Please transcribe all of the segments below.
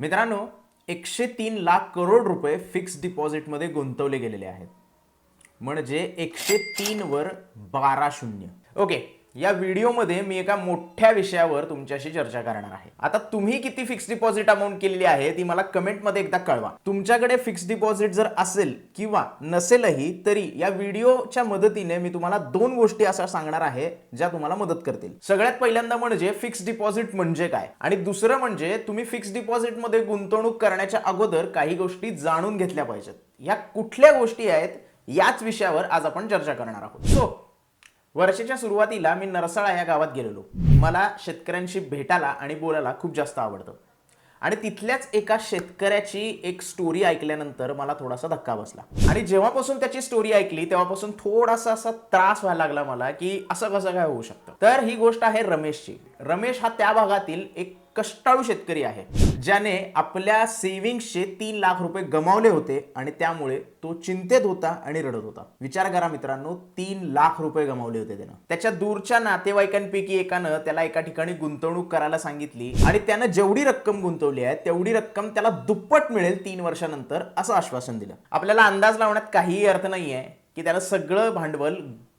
मित्रांनो एकशे तीन लाख करोड रुपये फिक्स डिपॉझिटमध्ये गुंतवले गेलेले आहेत. म्हणजे एकशे तीनवर बारा शून्य. ओके या व्हिडिओमध्ये मी एका मोठ्या विषयावर तुमच्याशी चर्चा करणार आहे. आता तुम्ही किती फिक्स डिपॉझिट अमाऊंट केलेली आहे ती मला कमेंटमध्ये एकदा कळवा. तुमच्याकडे फिक्स डिपॉझिट जर असेल किंवा नसेलही तरी या व्हिडिओच्या मदतीने मी तुम्हाला दोन गोष्टी अशा सांगणार आहे ज्या तुम्हाला मदत करतील. सगळ्यात पहिल्यांदा म्हणजे फिक्स डिपॉझिट म्हणजे काय? आणि दुसरं म्हणजे तुम्ही फिक्स डिपॉझिटमध्ये गुंतवणूक करण्याच्या अगोदर काही गोष्टी जाणून घेतल्या पाहिजेत. ह्या कुठल्या गोष्टी आहेत याच विषयावर आज आपण चर्चा करणार आहोत. सो वर्षाच्या सुरुवातीला मी नरसाळा या गावात गेलेलो. मला शेतकऱ्यांशी भेटायला आणि बोलायला खूप जास्त आवडतं. आणि तिथल्याच एका शेतकऱ्याची एक स्टोरी ऐकल्यानंतर मला थोडासा धक्का बसला. आणि जेव्हापासून त्याची स्टोरी ऐकली तेव्हापासून थोडासा असा त्रास व्हायला लागला मला की असं कसं काय होऊ शकतं? तर ही गोष्ट आहे रमेशची. रमेश हा त्या भागातील एक कष्टाळू शेतकरी आहे ज्याने आपल्या सेव्हिंग्सचे तीन लाख रुपये गमावले होते आणि त्यामुळे तो चिंतेत होता आणि रडत होता. विचार करा मित्रांनो तीन लाख रुपये गमावले होते त्यानं. त्याच्या दूरच्या नातेवाईकांपैकी एकानं त्याला एका ठिकाणी गुंतवणूक करायला सांगितली आणि त्यानं जेवढी रक्कम गुंतवली आहे तेवढी रक्कम त्याला दुप्पट मिळेल तीन वर्षानंतर असं आश्वासन दिलं. आपल्याला अंदाज लावण्यात काहीही अर्थ नाहीये की त्याला सगळं भांडवल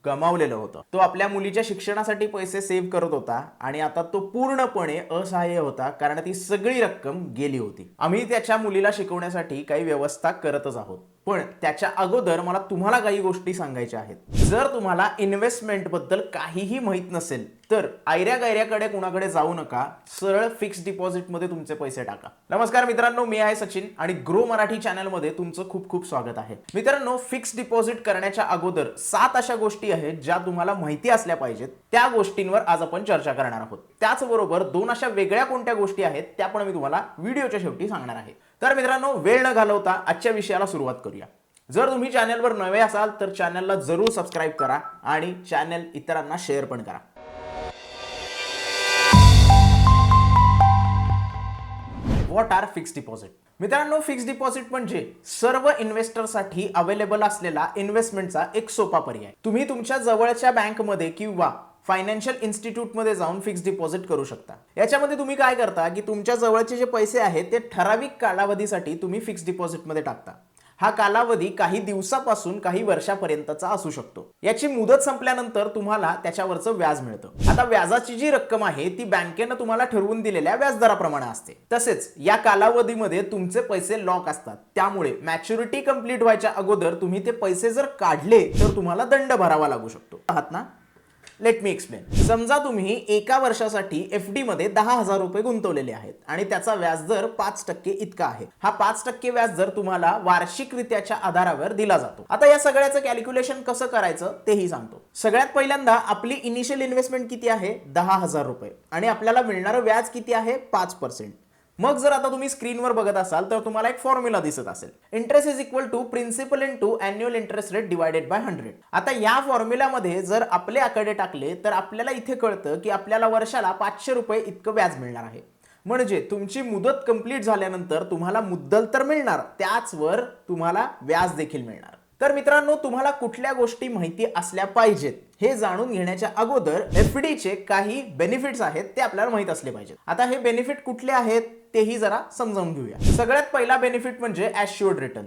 गमावलेलं होतं. तो आपल्या मुलीच्या शिक्षणासाठी पैसे सेव्ह करत होता आणि आता तो पूर्णपणे असहाय्य होता कारण ती सगळी रक्कम गेली होती. आम्ही त्याच्या मुलीला शिकवण्यासाठी काही व्यवस्था करतच आहोत. पण त्याच्या अगोदर मला तुम्हाला काही गोष्टी सांगायच्या आहेत. जर तुम्हाला इन्व्हेस्टमेंटबद्दल काहीही माहीत नसेल तर आयऱ्या गायऱ्याकडे कुणाकडे जाऊ नका. सरळ फिक्स डिपॉझिटमध्ये तुमचे पैसे टाका. नमस्कार मित्रांनो मी आहे सचिन आणि ग्रो मराठी चॅनलमध्ये तुमचं खूप खूप स्वागत आहे. मित्रांनो फिक्स डिपॉझिट करण्याच्या अगोदर सात अशा गोष्टी आहेत ज्या तुम्हाला माहिती असल्या पाहिजेत. त्या गोष्टींवर आज आपण चर्चा करणार आहोत. त्याचबरोबर दोन अशा वेगळ्या कोणत्या गोष्टी आहेत त्या पण मी तुम्हाला व्हिडिओच्या शेवटी सांगणार आहे. तर मित्रांनो वेळ न घालवता आजच्या विषयाला सुरुवात करूया. जर तुम्ही चॅनलवर नवे असाल तर चॅनलला जरूर सबस्क्राईब करा आणि चॅनल इतरांना शेअर पण करा. व्हॉट आर फिक्स डिपॉझिट मित्रांनो फिक्स डिपॉझिट म्हणजे सर्व इन्व्हेस्टरसाठी अवेलेबल असलेला इन्व्हेस्टमेंटचा एक सोपा पर्याय. तुम्ही तुमच्या जवळच्या बँकमध्ये किंवा फायनान्शियल इन्स्टिट्यूटमध्ये जाऊन फिक्स डिपॉझिट करू शकता. याच्यामध्ये तुम्ही काय करता की तुमच्या जवळचे जे पैसे आहेत ते ठराविक कालावधीसाठी तुम्ही फिक्स डिपॉझिटमध्ये टाकता. हा कालावधी काही दिवसापासून काही वर्षापर्यंतचा असू शकतो. याची मुदत संपल्यानंतर तुम्हाला त्याच्यावरचं व्याज मिळतं. आता व्याजाची जी रक्कम आहे ती बँकेनं तुम्हाला ठरवून दिलेल्या व्याजदराप्रमाणे असते. तसेच या कालावधीमध्ये तुमचे पैसे लॉक असतात. त्यामुळे मॅच्युरिटी कंप्लीट व्हायच्या अगोदर तुम्ही ते पैसे जर काढले तर तुम्हाला दंड भरावा लागू शकतो. आहात ना? लेट मी एक्सप्लेन समजा तुम्ही एका वर्षासाठी एफ डी मध्ये दहा हजार रुपये गुंतवलेले आहेत आणि त्याचा व्याजदर पाच टक्के इतका आहे. हा पाच टक्के व्याजदर तुम्हाला वार्षिकरित्याच्या आधारावर दिला जातो. आता या सगळ्याचं कॅल्क्युलेशन कसं करायचं तेही सांगतो. सगळ्यात पहिल्यांदा आपली इनिशियल इन्व्हेस्टमेंट किती आहे? दहा हजार रुपये. आणि आपल्याला मिळणारं व्याज किती आहे? पाच पर्सेंट मग जर आता तुम्ही स्क्रीनवर बघत असाल तर तुम्हाला एक फॉर्म्युला दिसत असेल. Interest is equal to principal into annual interest rate divided by hundred आता या फॉर्म्युलामध्ये जर आपले आकडे टाकले तर आपल्याला इथे कळतं की आपल्याला वर्षाला पाचशे रुपये इतकं व्याज मिळणार आहे. म्हणजे तुमची मुदत कंप्लीट झाल्यानंतर तुम्हाला मुद्दल तर मिळणार त्याचवर तुम्हाला व्याज देखील मिळणार. तर मित्रांनो तुम्हाला कुठल्या गोष्टी माहिती असल्या पाहिजेत हे जाणून घेण्याच्या अगोदर एफ डीचे काही बेनिफिट्स आहेत ते आपल्याला माहीत असले पाहिजेत. आता हे बेनिफिट कुठले आहेत? तेही जरा समजावून घेऊया. सगळ्यात पहिला बेनिफिट म्हणजे ॲश्युअर्ड रिटर्न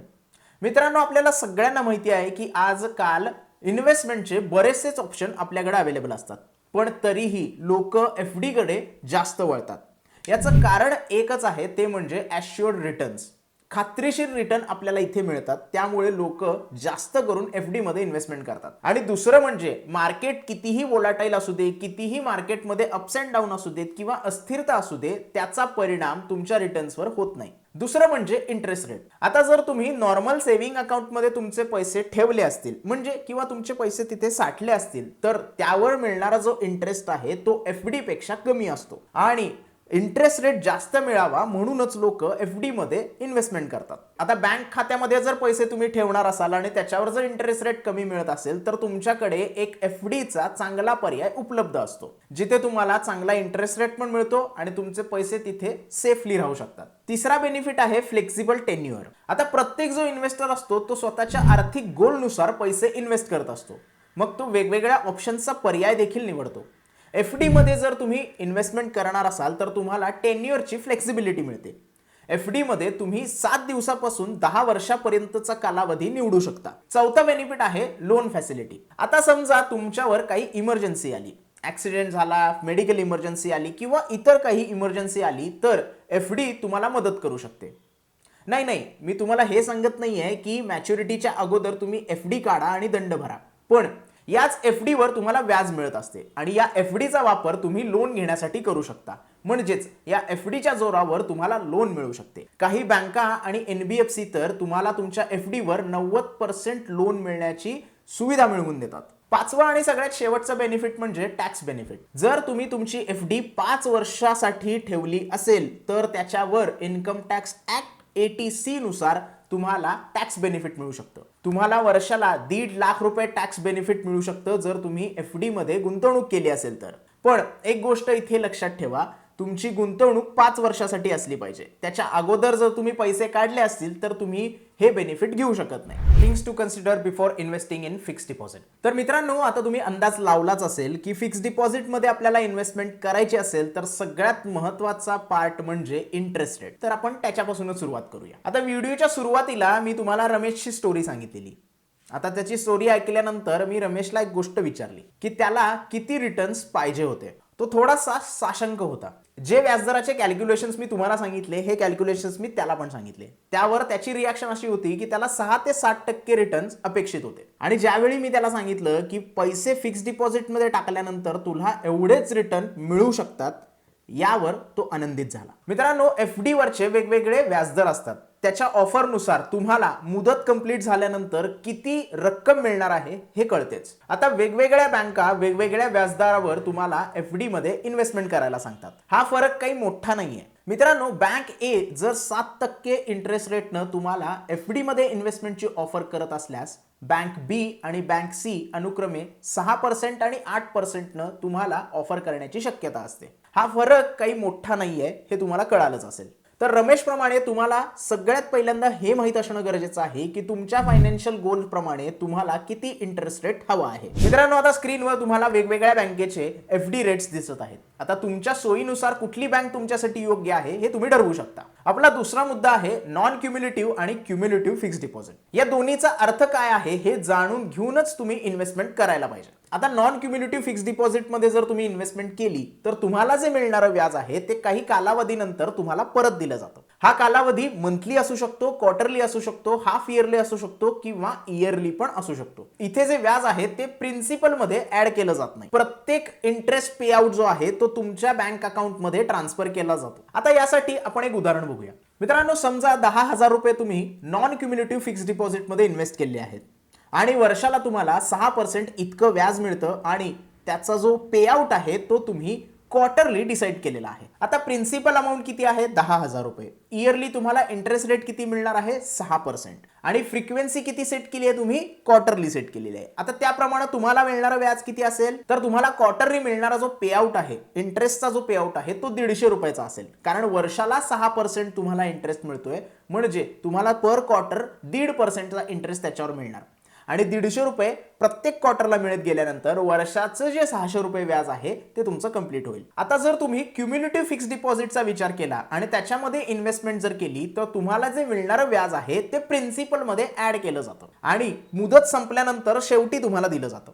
मित्रांनो आपल्याला सगळ्यांना माहिती आहे की आजकाल इन्व्हेस्टमेंटचे बरेचसेच ऑप्शन आपल्याकडे अवेलेबल असतात. पण तरीही लोक एफकडे जास्त वळतात. याचं कारण एकच आहे ते म्हणजे ॲश्युअर्ड रिटर्न्स खात्रीशीर रिटर्न आपल्याला इथे मिळतात. त्यामुळे लोक जास्त करून एफ डीमध्ये इन्व्हेस्टमेंट करतात. आणि दुसरं म्हणजे मार्केट कितीही वोलाटाईल असू दे कितीही मार्केटमध्ये अप्स अँड डाऊन असू देत किंवा अस्थिरता असू दे त्याचा परिणाम तुमच्या रिटर्न्सवर होत नाही. दुसरं म्हणजे इंटरेस्ट रेट आता जर तुम्ही नॉर्मल सेव्हिंग अकाउंटमध्ये तुमचे पैसे ठेवले असतील म्हणजे किंवा तुमचे पैसे तिथे साठले असतील तर त्यावर मिळणारा जो इंटरेस्ट आहे तो एफपेक्षा कमी असतो. आणि इंटरेस्ट रेट जास्त मिळावा म्हणूनच लोक एफ डीमध्ये इन्व्हेस्टमेंट करतात. आता बँक खात्यामध्ये जर पैसे तुम्ही ठेवणार असाल आणि त्याच्यावर जर इंटरेस्ट रेट कमी मिळत असेल तर तुमच्याकडे एक एफ डीचा चांगला पर्याय उपलब्ध असतो. जिथे तुम्हाला चांगला इंटरेस्ट रेट पण मिळतो आणि तुमचे पैसे तिथे सेफली राहू शकतात. तिसरा बेनिफिट आहे फ्लेक्झिबल टेन्युअर आता प्रत्येक जो इन्व्हेस्टर असतो तो स्वतःच्या आर्थिक गोलनुसार पैसे इन्व्हेस्ट करत असतो. मग तो वेगवेगळ्या ऑप्शन्सचा पर्याय देखील निवडतो. एफमध्ये जर तुम्ही इन्व्हेस्टमेंट करणार असाल तर तुम्हाला टेन्युअरची फ्लेक्सिबिलिटी मिळते. एफ डीमध्ये तुम्ही सात दिवसापासून दहा वर्षापर्यंतचा कालावधी निवडू शकता. चौथा बेनिफिट आहे लोन फॅसिलिटी आता समजा तुमच्यावर काही इमर्जन्सी आली. ऍक्सिडेंट झाला मेडिकल इमर्जन्सी आली किंवा इतर काही इमर्जन्सी आली तर एफ डी तुम्हाला मदत करू शकते. नाही नाही मी तुम्हाला हे सांगत नाहीये की मॅच्युरिटीच्या अगोदर तुम्ही एफ डी काढा आणि दंड भरा. पण याच एफ वर तुम्हाला व्याज मिळत असते. आणि या एफ चा वापर तुम्ही लोन घेण्यासाठी करू शकता. म्हणजेच या एफ डीच्या जोरावर तुम्हाला लोन मिळू शकते. काही बँका आणि एनबीएफसी तर तुम्हाला तुमच्या एफ वर नव्वद पर्सेंट लोन मिळण्याची सुविधा मिळवून देतात. पाचवा आणि सगळ्यात शेवटचा बेनिफिट म्हणजे टॅक्स बेनिफिट जर तुम्ही तुमची एफ डी पाच वर्षासाठी ठेवली असेल तर त्याच्यावर income tax act eighty C नुसार तुम्हाला टॅक्स बेनिफिट मिळू शकतं. तुम्हाला वर्षाला दीड लाख रुपये टॅक्स बेनिफिट मिळू शकतं जर तुम्ही एफ डी मध्ये गुंतवणूक केली असेल तर. पण एक गोष्ट इथे लक्षात ठेवा. तुमची गुंतवणूक पाच वर्षासाठी असली पाहिजे. त्याच्या अगोदर जर तुम्ही पैसे काढले असतील तर तुम्ही हे बेनिफिट घेऊ शकत नाही. Things to consider before investing in fix deposit तर मित्रांनो आता तुम्ही अंदाज लावलाच असेल की फिक्स डिपॉझिटमध्ये आपल्याला इन्व्हेस्टमेंट करायची असेल तर सगळ्यात महत्त्वाचा पार्ट म्हणजे इंटरेस्ट रेट तर आपण त्याच्यापासूनच सुरुवात करूया. आता व्हिडिओच्या सुरुवातीला मी तुम्हाला रमेशची स्टोरी सांगितलेली. आता त्याची स्टोरी ऐकल्यानंतर मी रमेशला एक गोष्ट विचारली की त्याला किती रिटर्न्स पाहिजे होते? तो थोडासा साशंक होता. जे व्याजदराचे कॅल्क्युलेशन्स मी तुम्हाला सांगितले हे कॅल्क्युलेशन्स मी त्याला पण सांगितले. त्यावर त्याची रिॲक्शन अशी होती की त्याला सहा ते सात टक्के रिटर्न्स अपेक्षित होते. आणि ज्यावेळी मी त्याला सांगितलं की पैसे फिक्स डिपॉझिटमध्ये टाकल्यानंतर तुला एवढेच रिटर्न मिळू शकतात यावर तो आनंदित झाला. मित्रांनो एफ डी वरचे वेगवेगळे व्याजदर असतात. त्याच्या ऑफरनुसार तुम्हाला मुदत कंप्लीट झाल्यानंतर किती रक्कम मिळणार आहे हे कळतेच. आता वेगवेगळ्या बँका वेगवेगळ्या व्याजदरावर तुम्हाला एफ डी मध्ये इन्व्हेस्टमेंट करायला सांगतात. हा फरक काही मोठा नाहीये. मित्रांनो बँक ए जर सात टक्के इंटरेस्ट रेटनं तुम्हाला एफ डी मध्ये इन्व्हेस्टमेंटची ऑफर करत असल्यास बँक बी आणि बँक सी अनुक्रमे सहा पर्सेंट आणि आठ पर्सेंटनं तुम्हाला ऑफर करण्याची शक्यता असते. हा फरक काही मोठा नाहीये हे तुम्हाला कळालंच असेल. तर रमेश प्रमाणे तुम्हाला सगळ्यात पहिल्यांदा हे माहीत असणं गरजेचं आहे की तुमच्या फायनान्शियल गोल प्रमाणे तुम्हाला किती इंटरेस्ट रेट हवा आहे. मित्रांनो आता स्क्रीनवर तुम्हाला वेगवेगळ्या बँकेचे एफ डी रेट्स दिसत आहेत. आता तुमच्या सोयीनुसार कुठली बँक तुमच्यासाठी योग्य आहे हे तुम्ही ठरवू शकता. आपला दुसरा मुद्दा आहे नॉन क्युम्युलेटिव्ह आणि क्युम्युलेटिव्ह फिक्स डिपॉझिट या दोन्हीचा अर्थ काय आहे हे जाणून घेऊनच तुम्ही इन्व्हेस्टमेंट करायला पाहिजे. आता नॉन क्युम्युलेटिव्ह फिक्स डिपॉझिटमध्ये जर तुम्ही इन्व्हेस्टमेंट केली तर तुम्हाला जे मिळणारं व्याज आहे ते काही कालावधीनंतर तुम्हाला परत दिलं जातं. हा कालावधी मंथली असू शकतो क्वार्टरली असू शकतो हाफ इयरली असू शकतो किंवा इयरली पण असू शकतो. इथे जे व्याज आहे ते प्रिन्सिपलमध्ये ऍड केलं जात नाही. प्रत्येक इंटरेस्ट पे आउट जो आहे तो तुमच्या बँक अकाउंटमध्ये ट्रान्सफर केला जातो. आता यासाठी आपण एक उदाहरण बघूया. मित्रांनो समजा दहा हजार रुपये तुम्ही नॉन क्युम्युलेटिव्ह फिक्स डिपॉझिटमध्ये इन्व्हेस्ट केले आहेत. आणि वर्षाला तुम्हाला सहा पर्सेंट इतकं व्याज मिळतं आणि त्याचा जो पे आउट आहे तो तुम्ही क्वार्टरली डिसाईड केलेला आहे. आता प्रिन्सिपल अमाऊंट किती आहे? दहा हजार रुपये. इयरली तुम्हाला इंटरेस्ट रेट किती मिळणार आहे? सहा पर्सेंट आणि फ्रिक्वेन्सी किती सेट केली आहे तुम्ही? क्वार्टरली सेट केलेली आहे. आता त्याप्रमाणे तुम्हाला मिळणारा व्याज किती असेल? तर तुम्हाला क्वार्टरली मिळणारा जो पे आउट आहे इंटरेस्टचा जो पे आउट आहे तो दीडशे रुपयाचा असेल. कारण वर्षाला सहा पर्सेंट तुम्हाला इंटरेस्ट मिळतोय. म्हणजे तुम्हाला पर क्वार्टर दीड पर्सेंटचा इंटरेस्ट त्याच्यावर मिळणार. आणि दीडशे रुपये प्रत्येक क्वार्टरला मिळत गेल्यानंतर वर्षाचं जे सहाशे रुपये व्याज आहे ते तुमचं कंप्लीट होईल. आता जर तुम्ही क्युम्युलेटिव्ह फिक्स डिपॉझिटचा विचार केला आणि त्याच्यामध्ये इन्व्हेस्टमेंट जर केली तर तुम्हाला जे मिळणारं व्याज आहे ते प्रिन्सिपलमध्ये ऍड केलं जातं. आणि मुदत संपल्यानंतर शेवटी तुम्हाला दिलं जातं.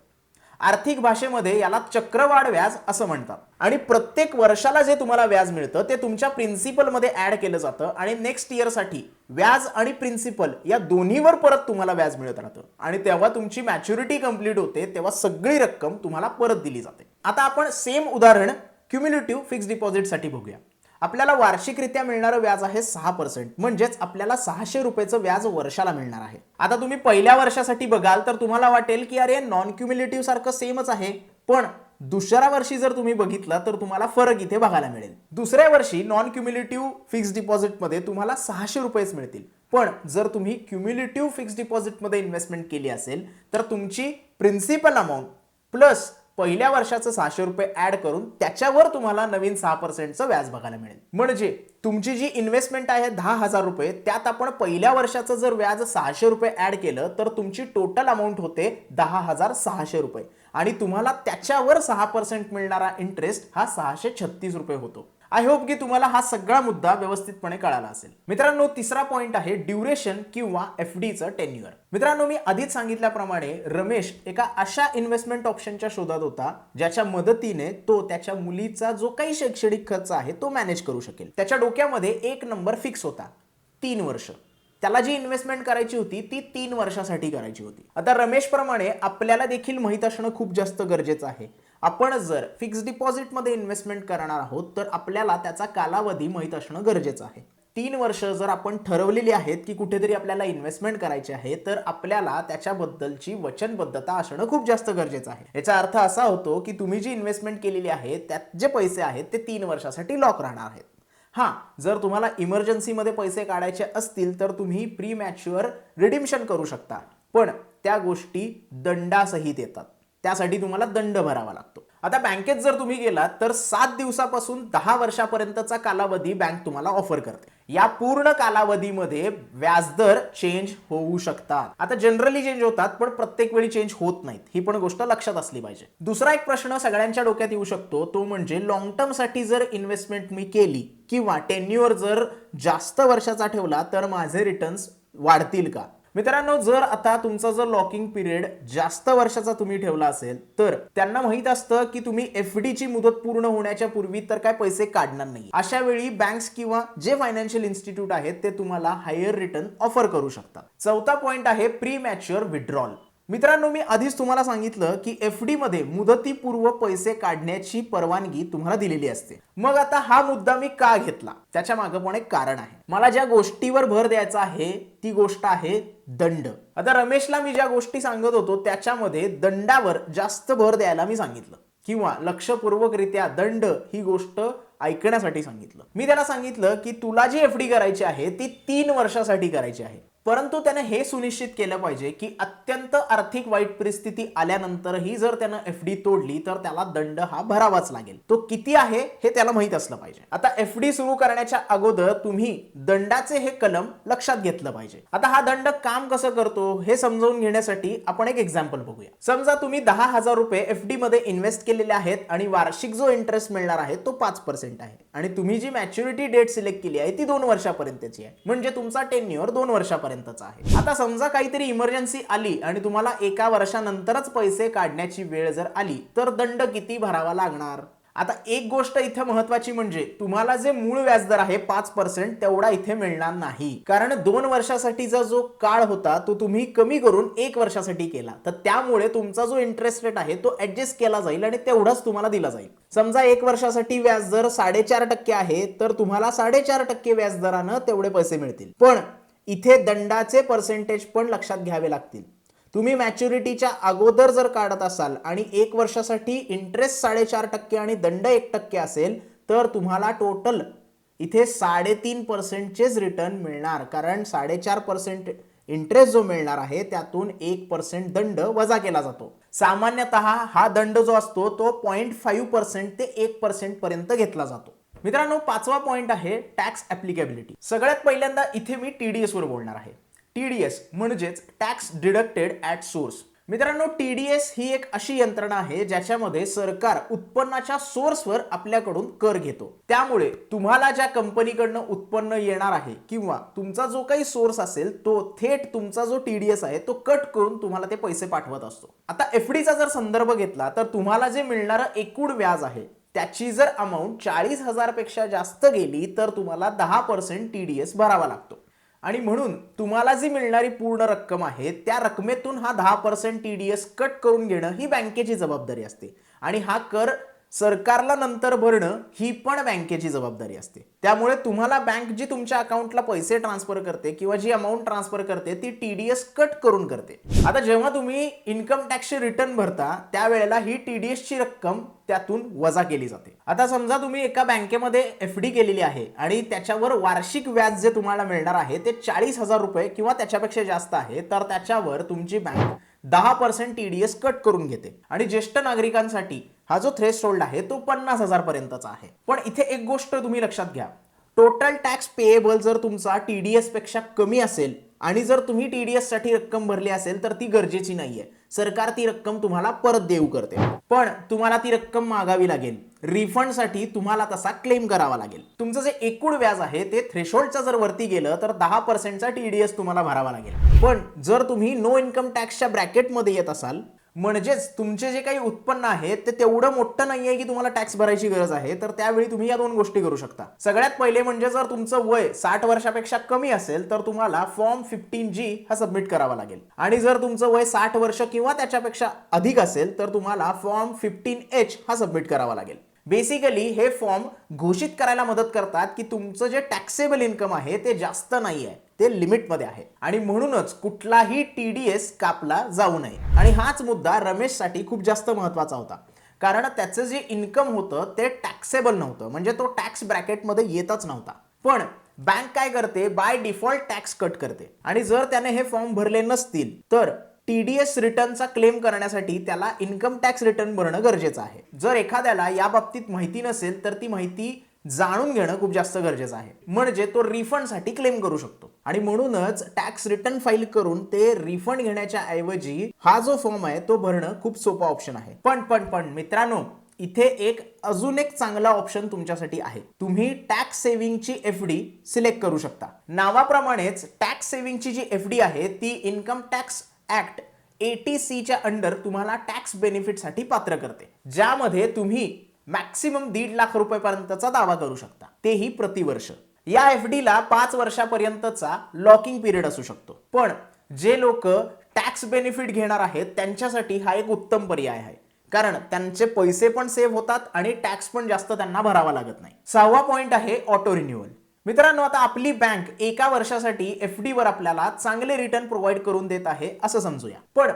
आर्थिक भाषेमध्ये याला चक्रवाढ व्याज असं म्हणतात. आणि प्रत्येक वर्षाला जे तुम्हाला व्याज मिळतं ते तुमच्या प्रिन्सिपलमध्ये ऍड केलं जातं आणि नेक्स्ट इयरसाठी व्याज आणि प्रिन्सिपल या दोन्हीवर परत तुम्हाला व्याज मिळत राहतं. आणि तेव्हा तुमची मॅच्युरिटी कंप्लीट होते तेव्हा सगळी रक्कम तुम्हाला परत दिली जाते. आता आपण सेम उदाहरण क्युम्युलेटिव्ह फिक्स डिपॉझिटसाठी बघूया. आपल्याला वार्षिकरित्या मिळणारं व्याज आहे सहा पर्सेंट म्हणजेच आपल्याला सहाशे रुपयेचं व्याज वर्षाला मिळणार आहे. आता तुम्ही पहिल्या वर्षासाठी बघाल तर तुम्हाला वाटेल की अरे नॉन क्युम्युलेटिव्ह सारखं सेमच आहे. पण दुसऱ्या वर्षी जर तुम्ही बघितलं तर तुम्हाला फरक इथे बघायला मिळेल. दुसऱ्या वर्षी नॉन क्युम्युलेटिव्ह फिक्स डिपॉझिटमध्ये तुम्हाला सहाशे रुपयेच मिळतील. पण जर तुम्ही क्युम्युलेटिव्ह फिक्स डिपॉझिटमध्ये इन्व्हेस्टमेंट केली असेल तर तुमची प्रिन्सिपल अमाऊंट प्लस पहिल्या वर्षाचं सहाशे रुपये ऍड करून त्याच्यावर तुम्हाला नवीन सहा पर्सेंटचं व्याज बघायला मिळेल. म्हणजे तुमची जी इन्व्हेस्टमेंट आहे दहा हजार रुपये त्यात आपण पहिल्या वर्षाचं जर व्याज सहाशे रुपये ऍड केलं तर तुमची टोटल अमाऊंट होते दहा हजार सहाशे रुपये. आणि तुम्हाला त्याच्यावर सहा पर्सेंट मिळणारा इंटरेस्ट हा सहाशे छत्तीस रुपये होतो. आय होप की तुम्हाला हा सगळा मुद्दा व्यवस्थितपणे कळाला असेल. मित्रांनो तिसरा पॉईंट आहे ड्युरेशन किंवा एफ डीचं टेन्युअर मित्रांनो मी आधीच सांगितल्याप्रमाणे रमेश एका अशा इन्व्हेस्टमेंट ऑप्शनच्या शोधात होता ज्याच्या मदतीने तो त्याच्या मुलीचा जो काही शैक्षणिक खर्च आहे तो मॅनेज करू शकेल. त्याच्या डोक्यामध्ये एक नंबर फिक्स होता तीन वर्ष. त्याला जी इन्व्हेस्टमेंट करायची होती ती तीन वर्षासाठी करायची होती. आता रमेश प्रमाणे आपल्याला देखील माहीत असणं खूप जास्त गरजेचं आहे. आपण जर फिक्स डिपॉझिटमध्ये इन्व्हेस्टमेंट करणार आहोत तर आपल्याला त्याचा कालावधी माहीत असणं गरजेचं आहे. तीन वर्ष जर आपण ठरवलेली आहेत की कुठेतरी आपल्याला इन्व्हेस्टमेंट करायची आहे तर आपल्याला त्याच्याबद्दलची वचनबद्धता असणं खूप जास्त गरजेचं आहे. याचा अर्थ असा होतो की तुम्ही जी इन्व्हेस्टमेंट केलेली आहे त्यात जे पैसे आहेत ते तीन वर्षासाठी लॉक राहणार आहेत. हां जर तुम्हाला इमर्जन्सीमध्ये पैसे काढायचे असतील तर तुम्ही प्री मॅच्युअर रिडिम्शन करू शकता. पण त्या गोष्टी दंडासहित येतात. त्यासाठी तुम्हाला दंड भरावा लागतो. आता बँकेत जर तुम्ही गेलात तर सात दिवसापासून दहा वर्षापर्यंतचा कालावधी बँक तुम्हाला ऑफर करते. या पूर्ण कालावधीमध्ये व्याजदर चेंज होऊ शकतात. आता जनरली चेंज होतात पण प्रत्येक वेळी चेंज होत नाहीत. ही पण गोष्ट लक्षात असली पाहिजे. दुसरा एक प्रश्न सगळ्यांच्या डोक्यात येऊ शकतो तो म्हणजे लॉंग टर्मसाठी जर इन्व्हेस्टमेंट मी केली किंवा टेन्युअर जर जास्त वर्षाचा ठेवला तर माझे रिटर्न्स वाढतील का? मित्रांनो जर आता तुमचा जर लॉकिंग पिरियड जास्त वर्षाचा तुम्ही ठेवला असेल तर त्यांना माहीत असतं की तुम्ही एफ ची मुदत पूर्ण होण्याच्या पूर्वी तर काय पैसे काढणार नाही अशा वेळी बँक्स किंवा जे फायनान्शियल इन्स्टिट्यूट आहेत ते तुम्हाला हायर रिटर्न ऑफर करू शकतात. चौथा पॉइंट आहे प्री मॅच्युअर विड्रॉल मित्रांनो मी आधीच तुम्हाला सांगितलं की एफ डी मध्ये मुदतीपूर्व पैसे काढण्याची परवानगी तुम्हाला दिलेली असते. मग आता हा मुद्दा मी का घेतला? त्याच्यामागे पण एक कारण आहे. मला ज्या गोष्टीवर भर द्यायचा आहे ती गोष्ट आहे दंड. आता रमेशला मी ज्या गोष्टी सांगत होतो त्याच्यामध्ये दंडावर जास्त भर द्यायला मी सांगितलं. किंवा लक्षपूर्वकरित्या दंड ही गोष्ट ऐकण्यासाठी सांगितलं. मी त्याला सांगितलं की तुला जी एफ डी करायची आहे ती तीन वर्षासाठी करायची आहे. परंतु त्याने हे सुनिश्चित केलं पाहिजे की अत्यंत आर्थिक वाईट परिस्थिती आल्यानंतरही जर त्यानं एफ डी तोडली तर त्याला दंड हा भरावाच लागेल. तो किती आहे हे त्याला माहीत असलं पाहिजे. आता एफ डी सुरू करण्याच्या अगोदर तुम्ही दंडाचे हे कलम लक्षात घेतलं पाहिजे. आता हा दंड काम कसं करतो हे समजावून घेण्यासाठी आपण एक एक्झाम्पल बघूया. समजा तुम्ही दहा हजार रुपये एफ डी मध्ये इन्व्हेस्ट केलेले आहेत आणि वार्षिक जो इंटरेस्ट मिळणार आहे तो पाच पर्सेंट आहे. आणि तुम्ही जी मॅच्युरिटी डेट सिलेक्ट केली आहे ती दोन वर्षापर्यंतची आहे. म्हणजे तुमचा टेन्युअर दोन वर्षापर्यंतचा आहे. आता समजा काहीतरी इमर्जन्सी आली आणि तुम्हाला एका वर्षानंतरच पैसे काढण्याची वेळ जर आली तर दंड किती भरावा लागणार? आता एक गोष्ट इथे महत्वाची म्हणजे तुम्हाला जे मूळ व्याजदर आहे पाच पर्सेंट तेवढा इथे मिळणार नाही. कारण दोन वर्षासाठीचा जो काळ होता तो तुम्ही कमी करून एक वर्षासाठी केला. तर त्यामुळे तुमचा जो इंटरेस्ट रेट आहे तो ऍडजस्ट केला जाईल आणि तेवढाच तुम्हाला दिला जाईल. समजा एक वर्षासाठी व्याजदर साडेचार टक्के आहे तर तुम्हाला साडेचार टक्के व्याजदरानं तेवढे पैसे मिळतील. पण इथे दंडाचे पर्सेंटेज पण लक्षात घ्यावे लागतील. तुम्ही मॅच्युरिटीच्या अगोदर जर काढत असाल आणि एक वर्षासाठी इंटरेस्ट साडेचार टक्के आणि दंड एक टक्के असेल तर तुम्हाला टोटल इथे साडेतीन पर्सेंटचेच रिटर्न मिळणार. कारण साडेचार पर्सेंट इंटरेस्ट जो मिळणार आहे त्यातून एक पर्सेंट दंड वजा केला जातो. सामान्यतः हा दंड जो असतो तो पॉईंट फाईव्ह पर्सेंट ते एक पर्सेंट पर्यंत घेतला जातो. मित्रांनो पाचवा पॉईंट आहे टॅक्स ऍप्लिकेबिलिटी सगळ्यात पहिल्यांदा इथे मी टी डी एस वर बोलणार आहे. टीडीएस म्हणजेच टॅक्स डिडक्टेड ऍट सोर्स मित्रांनो टीडीएस ही एक अशी यंत्रणा आहे ज्याच्यामध्ये सरकार उत्पन्नाच्या सोर्सवर आपल्याकडून कर घेतो. त्यामुळे तुम्हाला ज्या कंपनीकडनं उत्पन्न येणार आहे किंवा तुमचा जो काही सोर्स असेल तो थेट तुमचा जो टीडीएस आहे तो कट करून तुम्हाला ते पैसे पाठवत असतो. आता एफ डीचा जर संदर्भ घेतला तर तुम्हाला जे मिळणारं एकूण व्याज आहे त्याची जर अमाऊंट चाळीस हजारपेक्षा जास्त गेली तर तुम्हाला दहा पर्सेंट टी डी एस भरावा लागतो. आणि म्हणून तुम्हाला जी मिळणारी पूर्ण रक्कम आहे त्या रकमेतून हा दहा percent T D S cut करून घेणं ही बँकेची जबाबदारी असते. आणि हा कर सरकारला नंतर भरणं ही पण बँकेची जबाबदारी असते. त्यामुळे तुम्हाला बँक जी तुमच्या अकाउंटला पैसे ट्रान्सफर करते किंवा जी अमाऊंट ट्रान्सफर करते ती टीडीएस कट करून करते. आता जेव्हा तुम्ही इन्कम टॅक्सची रिटर्न भरता त्यावेळेला ही टीडीएस ची रक्कम त्यातून वजा केली जाते. आता समजा तुम्ही एका बँकेमध्ये एफ डी केलेली आहे आणि त्याच्यावर वार्षिक व्याज जे तुम्हाला मिळणार आहे ते चाळीस हजार रुपये किंवा त्याच्यापेक्षा जास्त आहे तर त्याच्यावर तुमची बँक दहा पर्सेंट टीडीएस कट करून घेते. आणि ज्येष्ठ नागरिकांसाठी हा जो थ्रेश होल्ड आहे तो पन्नास हजार पर्यंतचा आहे. पण इथे एक गोष्ट तुम्ही लक्षात घ्या. टोटल टॅक्स पेएबल जर तुमचा टीडीएसपेक्षा कमी असेल आणि जर तुम्ही टीडीएससाठी रक्कम भरली असेल तर ती गरजेची नाहीये. सरकार ती रक्कम तुम्हाला परत देऊ करते. पण तुम्हाला ती रक्कम मागावी लागेल. रिफंडसाठी तुम्हाला तसा क्लेम करावा लागेल. तुमचं जे एकूण व्याज आहे ते थ्रेशोल्डच्या जर वरती गेलं तर दहा पर्सेंटचा टीडीएस तुम्हाला भरावा लागेल. पण जर तुम्ही नो इन्कम टॅक्सच्या ब्रॅकेटमध्ये येत असाल म्हणजेच तुमचे जे काही उत्पन्न आहे ते तेवढं मोठं नाहीये की तुम्हाला टॅक्स भरायची गरज आहे तर त्यावेळी तुम्ही या दोन गोष्टी करू शकता. सगळ्यात पहिले म्हणजे जर तुमचं वय साठ वर्षापेक्षा कमी असेल तर तुम्हाला फॉर्म फिफ्टीन जी हा सबमिट करावा लागेल. आणि जर तुमचं वय साठ वर्ष किंवा त्याच्यापेक्षा अधिक असेल तर तुम्हाला फॉर्म फिफ्टीन एच हा सबमिट करावा लागेल. बेसिकली हे फॉर्म घोषित करायला मदत करतात की तुमचं जे टॅक्सेबल इन्कम आहे ते जास्त नाही आहे ते लिमिटमध्ये आहे. आणि म्हणूनच कुठलाही टी डी एस कापला जाऊ नये. आणि हाच मुद्दा रमेशसाठी खूप जास्त महत्त्वाचा होता. कारण त्याचं जे इन्कम होतं ते टॅक्सेबल नव्हतं. म्हणजे तो टॅक्स ब्रॅकेटमध्ये येतच नव्हता. पण बँक काय करते? बाय डिफॉल्ट टॅक्स कट करते. आणि जर त्याने हे फॉर्म भरले नसतील तर टीडीएस रिटर्नचा क्लेम करण्यासाठी त्याला इन्कम टॅक्स रिटर्न भरणं गरजेचं आहे. जर एखाद्याला या बाबतीत माहिती नसेल तर ती माहिती जाणून घेणं खूप जास्त गरजेचं आहे. म्हणजे तो रिफंडसाठी क्लेम करू शकतो. आणि म्हणूनच टॅक्स रिटर्न फाईल करून ते रिफंड घेण्याच्या ऐवजी हा जो फॉर्म आहे तो भरणं खूप सोपा ऑप्शन आहे. पण पण पण मित्रांनो इथे एक अजून एक चांगला ऑप्शन तुमच्यासाठी आहे. तुम्ही टॅक्स सेव्हिंगची एफ डी सिलेक्ट करू शकता. नावाप्रमाणेच टॅक्स सेव्हिंगची जी एफ डी आहे ती इन्कम टॅक्स ऍक्ट एटी सीच्या अंडर तुम्हाला टॅक्स बेनिफिटसाठी पात्र करते. ज्यामध्ये तुम्ही मॅक्सिमम दीड लाख रुपयेपर्यंतचा दावा करू शकता. तेही प्रतिवर्ष. या एफ ला पाच वर्षापर्यंतचा लॉकिंग पिरियड असू शकतो. पण जे लोक टॅक्स बेनिफिट घेणार आहेत त्यांच्यासाठी हा एक उत्तम पर्याय आहे. कारण त्यांचे पैसे पण सेव्ह होतात आणि टॅक्स पण जास्त त्यांना भरावा लागत नाही. सहावा पॉईंट आहे ऑटो रिन्युअल मित्रांनो आता आपली बँक एका वर्षासाठी एफ वर आपल्याला चांगले रिटर्न प्रोव्हाइड करून देत आहे असं समजूया. पण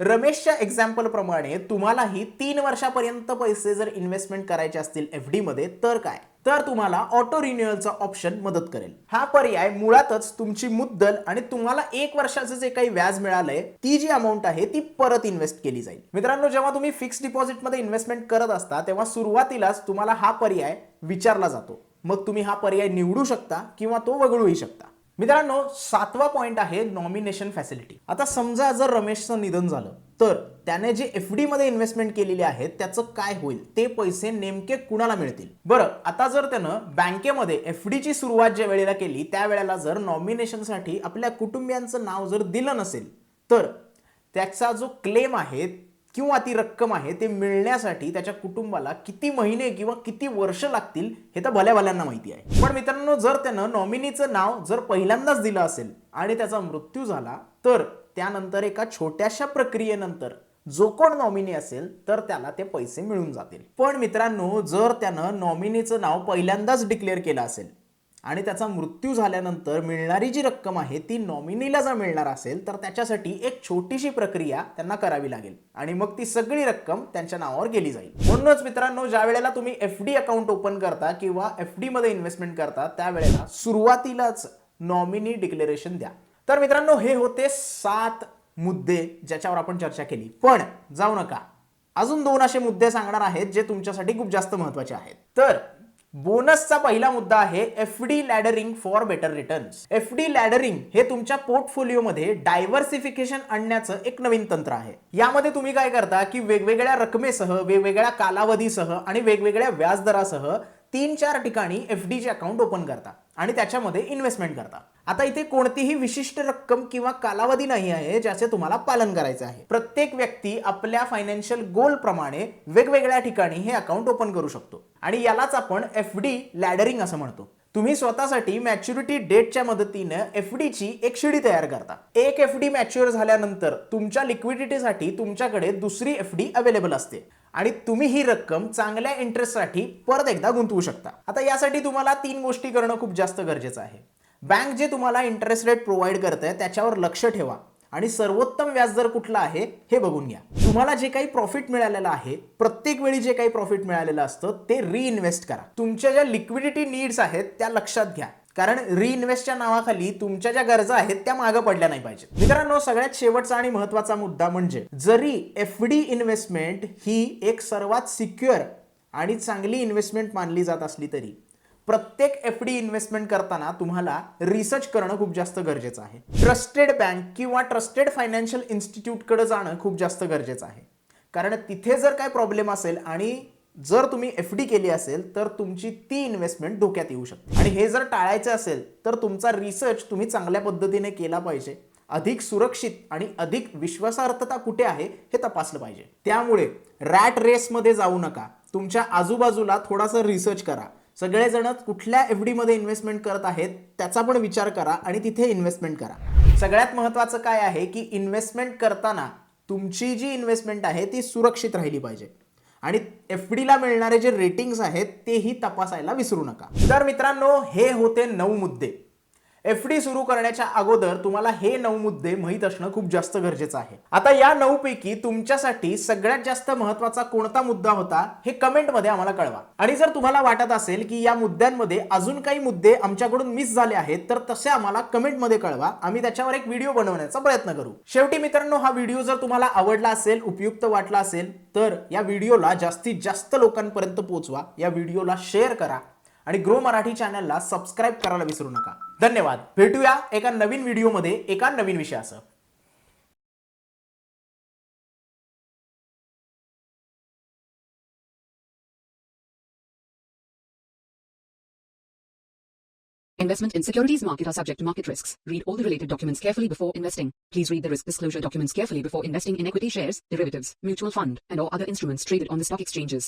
रमेशच्या एक्झाम्पल प्रमाणे तुम्हालाही तीन वर्षापर्यंत पैसे जर इन्व्हेस्टमेंट करायचे असतील एफमध्ये तर काय? तर तुम्हाला ऑटो रिन्युअलचा ऑप्शन मदत करेल. हा पर्याय मुळातच तुमची मुद्दल आणि तुम्हाला एक वर्षाचं जे काही व्याज मिळालंय ती जी अमाऊंट आहे ती परत इन्व्हेस्ट केली जाईल. मित्रांनो जेव्हा तुम्ही फिक्स डिपॉझिटमध्ये इन्व्हेस्टमेंट करत असता तेव्हा सुरुवातीलाच तुम्हाला हा पर्याय विचारला जातो. मग तुम्ही हा पर्याय निवडू शकता किंवा तो वगळूही शकता. मित्रांनो सातवा पॉईंट आहे नॉमिनेशन फॅसिलिटी आता समजा जर रमेशचं निधन झालं तर त्याने जे एफ डी मध्ये इन्व्हेस्टमेंट केलेली आहे त्याचं काय होईल? ते पैसे नेमके कुणाला मिळतील? बरं आता जर त्यानं बँकेमध्ये एफ डीची सुरुवात ज्या वेळेला केली त्यावेळेला जर नॉमिनेशनसाठी आपल्या कुटुंबियांचं नाव जर दिलं नसेल तर त्याचा जो क्लेम आहे किंवा ती रक्कम आहे ते मिळण्यासाठी त्याच्या कुटुंबाला किती महिने किंवा किती वर्ष लागतील हे तर भल्या भल्यांना माहिती आहे. पण मित्रांनो जर त्यानं नॉमिनीचं नाव जर पहिल्यांदाच दिलं असेल आणि त्याचा मृत्यू झाला तर त्यानंतर एका छोट्याशा प्रक्रियेनंतर जो कोण नॉमिनी असेल तर त्याला ते पैसे मिळून जातील. पण मित्रांनो जर त्यानं नॉमिनीचं नाव पहिल्यांदाच डिक्लेअर केलं असेल आणि त्याचा मृत्यू झाल्यानंतर मिळणारी जी रक्कम आहे ती नॉमिनीला जर मिळणार असेल तर त्याच्यासाठी एक छोटीशी प्रक्रिया त्यांना करावी लागेल. आणि मग ती सगळी रक्कम त्यांच्या नावावर गेली जाईल. म्हणूनच मित्रांनो ज्या वेळेला तुम्ही एफ डी अकाउंट ओपन करता किंवा एफ डी मध्ये इन्व्हेस्टमेंट करता त्यावेळेला सुरुवातीलाच नॉमिनी डिक्लेरेशन द्या. तर मित्रांनो हे होते सात मुद्दे ज्याच्यावर आपण चर्चा केली. पण जाऊ नका. अजून दोन असे मुद्दे सांगणार आहेत जे तुमच्यासाठी खूप जास्त महत्त्वाचे आहेत. तर बोनसचा पहिला मुद्दा आहे F D laddering for better returns F D laddering हे तुमच्या पोर्टफोलिओमध्ये डायव्हर्सिफिकेशन आणण्याचं एक नवीन तंत्र आहे. यामध्ये तुम्ही काय करता की वेगवेगळ्या रकमेसह वेगवेगळ्या कालावधीसह आणि वेगवेगळ्या व्याजदरासह तीन चार ठिकाणी एफ चे अकाउंट ओपन करता. आणि त्याच्यामध्ये इन्व्हेस्टमेंट करता. आता इथे कोणतीही विशिष्ट रक्कम किंवा कालावधी नाही आहे ज्याचे तुम्हाला पालन करायचं आहे. प्रत्येक व्यक्ती आपल्या फायनान्शियल गोल प्रमाणे वेगवेगळ्या ठिकाणी हे अकाउंट ओपन करू शकतो. आणि यालाच आपण एफ डी लॅडरिंग असं म्हणतो. तुम्ही स्वतःसाठी मॅच्युरिटी डेटच्या मदतीनं एफ ची एक शिडी तयार करता. एक एफ डी मॅच्युअर झाल्यानंतर तुमच्या लिक्विडिटीसाठी तुमच्याकडे दुसरी एफ डी अवेलेबल असते. आणि तुम्ही ही रक्कम चांगल्या इंटरेस्टसाठी परत एकदा गुंतवू शकता. आता यासाठी तुम्हाला तीन गोष्टी करणं खूप जास्त गरजेचं आहे. बँक जे तुम्हाला इंटरेस्ट रेट प्रोव्हाइड करते त्याच्यावर लक्ष ठेवा. आणि सर्वोत्तम व्याजदर कुठला आहे हे बघून घ्या. तुम्हाला जे काही प्रॉफिट मिळालेलं आहे प्रत्येक वेळी जे काही प्रॉफिट मिळालेलं असतं ते रिइन्व्हेस्ट करा. तुमच्या ज्या लिक्विडिटी नीड्स आहेत त्या लक्षात घ्या. कारण रिइन्व्हेस्टच्या नावाखाली तुमच्या ज्या गरजा आहेत त्या मागं पडल्या नाही पाहिजेत. मित्रांनो सगळ्यात शेवटचा आणि महत्त्वाचा मुद्दा म्हणजे जरी एफ डी इन्व्हेस्टमेंट ही एक सर्वात सिक्युअर आणि चांगली इन्व्हेस्टमेंट मानली जात असली तरी प्रत्येक एफ डी इन्व्हेस्टमेंट करताना तुम्हाला रिसर्च करणं खूप जास्त गरजेचं आहे. ट्रस्टेड बँक किंवा ट्रस्टेड फायनान्शियल इन्स्टिट्यूटकडे जाणं खूप जास्त गरजेचं आहे. कारण तिथे जर काय प्रॉब्लेम असेल आणि जर तुम्ही एफ डी केली असेल तर तुमची ती इन्व्हेस्टमेंट धोक्यात येऊ शकते. आणि हे जर टाळायचं असेल तर तुमचा रिसर्च तुम्ही चांगल्या पद्धतीने केला पाहिजे. अधिक सुरक्षित आणि अधिक विश्वासार्हता कुठे आहे हे तपासलं पाहिजे. त्यामुळे रॅट रेसमध्ये जाऊ नका. तुमच्या आजूबाजूला थोडासा रिसर्च करा. सगळेजण कुठल्या एफमध्ये इन्व्हेस्टमेंट करत आहेत त्याचा पण विचार करा आणि तिथे इन्व्हेस्टमेंट करा. सगळ्यात महत्त्वाचं काय आहे की इन्व्हेस्टमेंट करताना तुमची जी इन्व्हेस्टमेंट आहे ती सुरक्षित राहिली पाहिजे. आणि एफ डीला मिळणारे जे रेटिंग्स आहेत तेही तपासायला विसरू नका. तर मित्रांनो हे होते नऊ मुद्दे. एफ डी सुरू करण्याच्या अगोदर तुम्हाला हे नऊ मुद्दे माहीत असणं खूप जास्त गरजेचं आहे. आता या नऊ पैकी तुमच्यासाठी सगळ्यात जास्त महत्त्वाचा कोणता मुद्दा होता हे कमेंटमध्ये आम्हाला कळवा. आणि जर तुम्हाला वाटत असेल की या मुद्द्यांमध्ये अजून काही मुद्दे आमच्याकडून मिस झाले आहेत तर तसे आम्हाला कमेंटमध्ये कळवा. आम्ही त्याच्यावर एक व्हिडिओ बनवण्याचा प्रयत्न करू. शेवटी मित्रांनो हा व्हिडिओ जर तुम्हाला आवडला असेल उपयुक्त वाटला असेल तर या व्हिडिओला जास्तीत जास्त लोकांपर्यंत पोहोचवा. या व्हिडिओला शेअर करा. आणि ग्रो मराठी चॅनलला सबस्क्राईब करायला विसरू नका धन्यवाद भेटूया एका नवीन व्हिडिओमध्ये एका नवीन विषयासह Investment in securities market are subject to market risks. Read all the related documents carefully before investing. Please read the risk disclosure documents carefully before investing in equity shares, derivatives, mutual fund, and or other instruments traded on the stock exchanges.